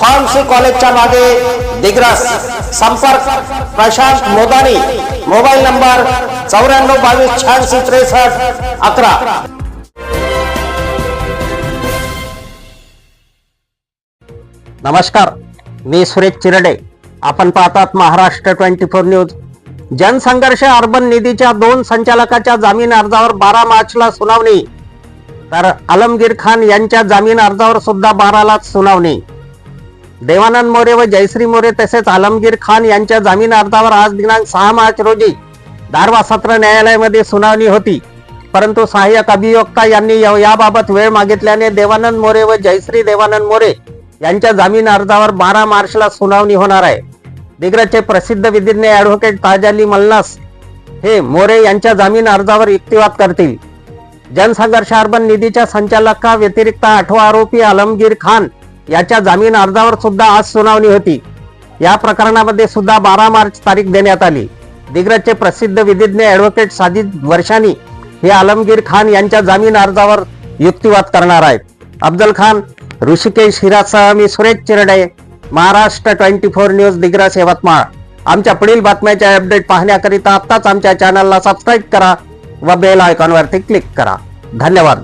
Pharmacy कॉलेजच्या मागे दिग्रस संपर्क प्रशांत मोदानी मोबाईल नंबर चौऱ्याण्णव बावीस शहाऐंशी त्रेसष्ट अकरा. नमस्कार मी सुरेश चिरडे. आपण पाहतात Maharashtra twenty four news. Jansangharsh urban निधीच्या दोन संचालकाच्या जामीन अर्जावर बारा मार्चला सुनावणी. तर आलमगीर खान यांच्या जामीन अर्जावर सुद्धा बारालाच सुनावणी. देवानंद मोरे व जयश्री मोरे तसेच आलमगीर खान यांच्या जामीन अर्जावर आज दिनांक सहा मार्च रोजी दारवा सत्र न्यायालयामध्ये सुनावणी होती. परंतु सहाय्यक अभियोक्ता यांनी याबाबत वेळ मागितल्याने देवानंद मोरे व जयश्री देवानंद मोरे यांच्या जामीन अर्जावर बारा मार्चला सुनावणी होणार आहे. दिग्रजचे प्रसिद्ध विधिज्ञ ऍडव्होकेट ताजाली मल्लास हे मोरे यांच्या जामीन अर्जावर युक्तिवाद करतील. जनसंघर्ष अर्बन निधीच्या संचालका व्यतिरिक्त आठवा आरोपी आलमगीर खान याच्या जामीन अर्जावर सुद्धा आज सुनावणी होती. या प्रकरणामध्ये सुद्धा बारा मार्च तारीख देण्यात आली. दिग्रजचे प्रसिद्ध विधिज्ञ ऍडव्होकेट साजिद वर्षानी हे आलमगीर खान यांच्या जामीन अर्जावर युक्तिवाद करणार आहेत. अफजल खान ऋषिकेश हिरासह मी Suresh Chirde Maharashtra twenty four news Digras Yavatmal आमच्या पुढील बातम्याच्या अपडेट पाहण्याकरिता आत्ताच आमच्या चॅनलला सबस्क्राईब करा व बेल आयकॉनवरती क्लिक करा. धन्यवाद.